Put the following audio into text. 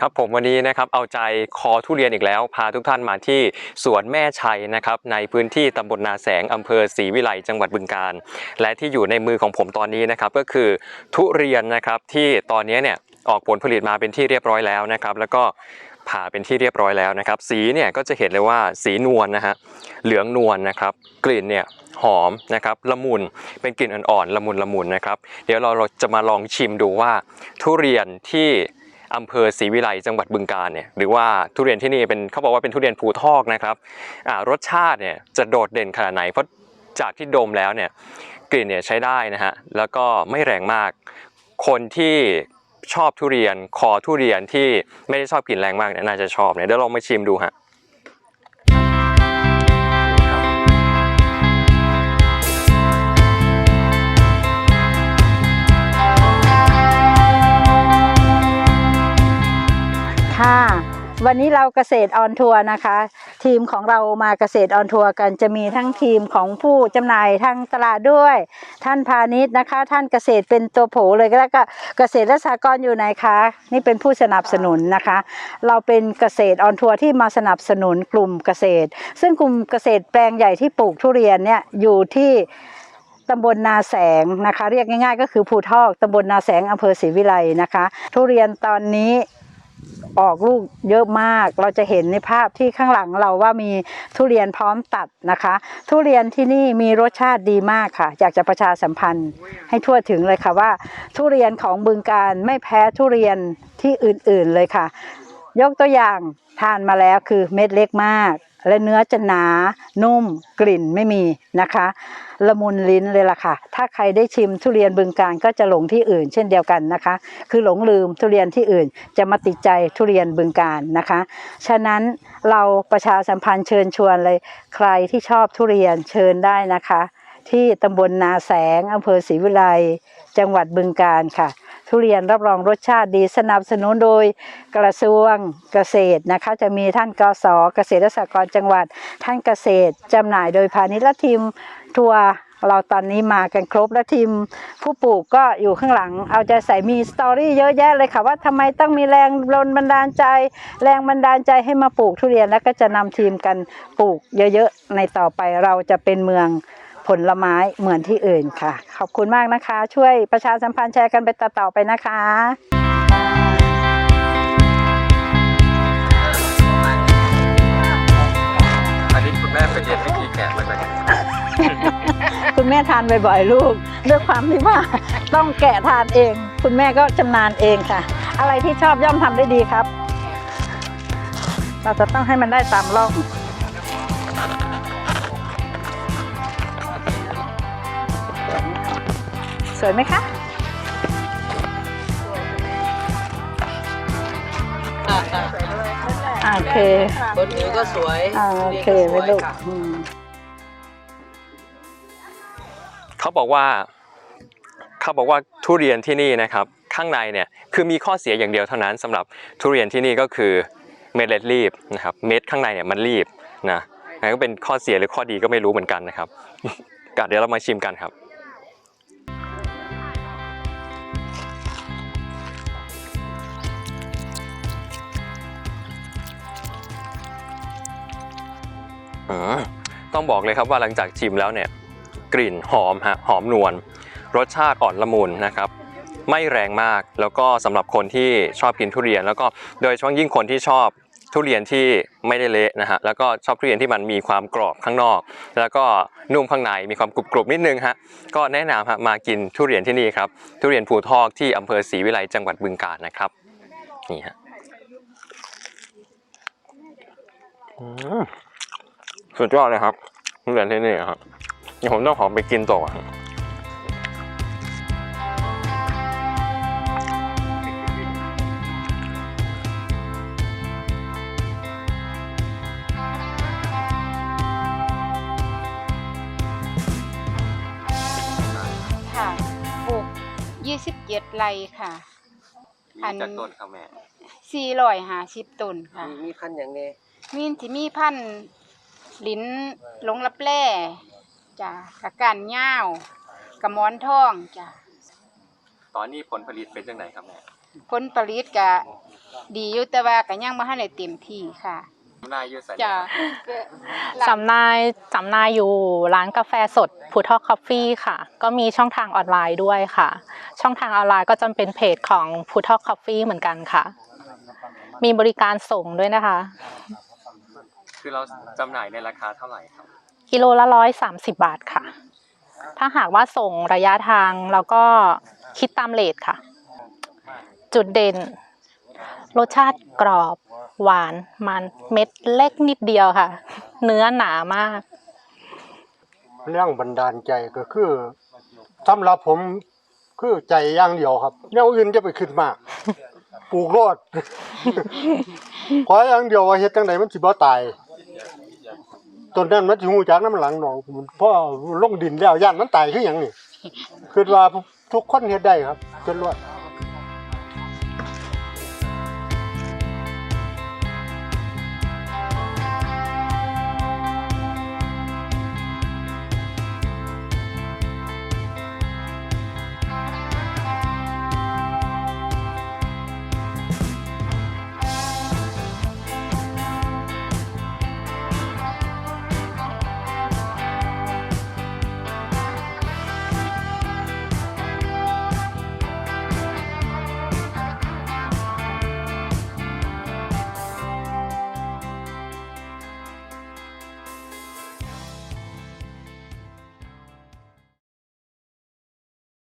ครับผมวันนี้นะครับเอาใจคอทุเรียนอีกแล้ว พาทุกท่านมาที่สวนแม่ชัยนะครับในพื้นที่ตำบลนาแสงอำเภอศรีวิไลจังหวัดบึงกาฬและที่อยู่ในมือของผมตอนนี้นะครับก็คือทุเรียนนะครับที่ตอนนี้เนี่ยออกผลผลิตมาเป็นที่เรียบร้อยแล้วนะครับ แล้วก็ ผ่าเป็นที่เรียบร้อยแล้วนะครับ สีเนี่ยก็จะเห็นเลยว่าสีนวลนะฮะเหลืองนวลนะครับ กลิ่นเนี่ยหอมนะครับละมุนเป็นกลิ่นอ่อนๆละมุนละมุนนะครับ เดี๋ยวเราเราจะมาลองชิมดูว่าทุเรียนที่อำเภอศรีวิไลจังหวัดบึงกาฬเนี่ยหรือว่าทุเรียนที่นี่เป็นเขาบอกว่าเป็นทุเรียนภูทอกนะครับอ่ารสชาติเนี่ยจะโดดเด่นขนาดไหนเพราะจากที่ดมแล้วเนี่ยกลิ่นเนี่ยใช้ได้นะฮะแล้วก็ไม่แรงมากคนที่ ชอบทุเรียนคอทุเรียนที่ไม่ได้ชอบกลิ่นแรงมากเนี่ยน่าจะชอบเนี่ยเดี๋ยวลองมาชิมดูฮะค่ะ วันนี้เราเกษตรออนทัวร์นะคะ ทีมของเรามาเกษตรออนทัวร์กันจะมีทั้งทีมของผู้จำหน่ายทางตลาดด้วย ท่านพาณิชย์นะคะ ท่านเกษตรเป็นตัวโผเลยแล้วก็เกษตรและสหกรณ์อยู่ไหนคะ นี่เป็นผู้สนับสนุนนะคะ เราเป็นเกษตรออนทัวร์ที่มาสนับสนุนกลุ่มเกษตร ซึ่งกลุ่มเกษตรแปลงใหญ่ที่ปลูกทุเรียนเนี่ยอยู่ที่ตำบลนาแสงนะคะ เรียกง่ายๆ ก็คือภูทอกตำบลนาแสงอำเภอศรีวิไลนะคะ ทุเรียนตอนนี้ ออกลูกเยอะมาก เราจะเห็นในภาพที่ข้างหลังเราว่ามีทุเรียนพร้อมตัดนะคะ ทุเรียนที่นี่มีรสชาติดีมากค่ะ อยากจะประชาสัมพันธ์ให้ทั่วถึงเลยค่ะว่า ทุเรียนของบึงการไม่แพ้ทุเรียนที่อื่นๆเลยค่ะ ยกตัวอย่างทานมาแล้วคือเม็ดเล็กมาก และเนื้อจะหนา นุ่ม กลิ่นไม่มีนะคะ ละมุนลิ้นเลยล่ะค่ะ ถ้าใครได้ชิมทุเรียนบึงการก็จะหลงที่อื่น เช่นเดียวกันนะคะ คือหลงลืมทุเรียนที่อื่น จะมาติดใจทุเรียนบึงการนะคะ ฉะนั้นเราประชาสัมพันธ์เชิญชวนเลย ใครที่ชอบทุเรียนเชิญได้นะคะ ที่ตำบลนาแสงอำเภอศรีวิไลจังหวัดบึงการค่ะ ทุเรียนรับรองรสชาติดีสนับสนุนโดยกระทรวงเกษตรนะคะ จะมีท่านกสเกษตรและสหกรณ์จังหวัด ท่านเกษตรจำหน่ายโดยพาณิชย์และทีมทัวร์เราตอนนี้มากันครบและทีมผู้ปลูกก็อยู่ข้างหลัง เอาใจใส่มีสตอรี่เยอะแยะเลยค่ะว่าทำไมต้องมีแรงรนบันดาลใจ แรงบันดาลใจให้มาปลูกทุเรียนแล้วก็จะนำทีมกันปลูกเยอะๆในต่อไปเราจะเป็นเมือง ผลไม้เหมือนที่อื่นค่ะ ขอบคุณมากนะคะ ช่วยประชาสัมพันธ์แชร์กันไปต่อๆไปนะคะอันนี้คุณแม่ไปเรียนวิธีแกะมาจากไหนคุณแม่ทานบ่อยๆลูกด้วยความที่ว่าต้องแกะทานเอง คุณแม่ก็ชำนาญเองค่ะ อะไรที่ชอบย่อมทำได้ดีครับ เราจะต้องให้มันได้ตามร่อง สวยไหมคะโอเคบนมือก็สวยอ่าโอเคไว้ลูกอืมเขาบอกว่า เขาบอกว่าทุเรียนที่นี่นะครับ ข้างในเนี่ยคือมีข้อเสียอย่างเดียวเท่านั้นสำหรับทุเรียนที่นี่ก็คือเม็ดเล็ดรีบนะครับ เม็ดข้างในเนี่ยมันรีบนะนั่นก็เป็นข้อเสียหรือข้อดีก็ไม่รู้เหมือนกันนะครับก็เดี๋ยวเรามาชิมกันครับ ต้องบอกเลยครับว่าหลังจากชิมแล้วเนี่ยกลิ่นหอมฮะหอมนวลรสชาติอ่อนละมุนนะครับ ไม่แรงมากแล้วก็สำหรับคนที่ชอบกินทุเรียน แล้วก็โดยเฉพาะยิ่งคนที่ชอบทุเรียนที่ไม่ได้เละนะฮะแล้วก็ชอบทุเรียนที่มันมีความกรอบข้างนอก แล้วก็นุ่มข้างในมีความกรุบกรุบๆนิดนึงฮะก็แนะนำฮะมากินทุเรียนที่นี่ครับ ทุเรียนภูทอกที่อำเภอศรีวิไลจังหวัดบึงกาฬนะครับนี่ฮะอืม สุดยอดเลยครับทุเรียนที่นี่ครับเดี๋ยวผมต้องขอไปกินต่อครับค่ะปลูกยี่สิบเจ็ดไร่ค่ะ อัน จากต้นครับแม่สี่ร้อยห้าสิบต้นค่ะ มีพันอย่างนี้มีนที่มีพันธุ์ ลิ้นหลงลับแล่จ้ะกะกันย่าวกะหมอนทองจ้ะตอนนี้ผลผลิตเป็นจังไหนครับแม่ผลผลิตก็ดีอยู่แต่ว่าก็ยังบ่ทันได้เต็มที่ค่ะนายยืดสัญจ้ะจำหนายจำหนายอยู่ร้านกาแฟสดพุทธคอฟฟี่ค่ะ ก็มีช่องทางออนไลน์ด้วยค่ะ ช่องทางออนไลน์ก็จะเป็นเพจของพุทธคอฟฟี่เหมือนกันค่ะ มีบริการส่งด้วยนะคะ คือเราจำหน่ายในราคาเท่าไหร่ครับ กิโลละร้อยสามสิบบาทค่ะ ถ้าหากว่าส่งระยะทางแล้วก็คิดตามเลทค่ะ จุดเด่น รสชาติกรอบ หวานมันเม็ดเล็กนิดเดียวค่ะ เนื้อหนามากเรื่องบันดาลใจก็คือสำหรับผมคือใจอย่างเดียวครับแนวอื่นจะไปขึ้นมาก ปลูกโลด ขออย่างเดียวว่าเฮ็ดจังไดมันสิบ่ตาย ต้นนั้นมันสิฮู้จักน้ำหลังหนองผมพ่อลงดินแล้วย่านมันตายคือหยังนี่คิดว่าทุกคนเฮ็ดได้ครับจนรวด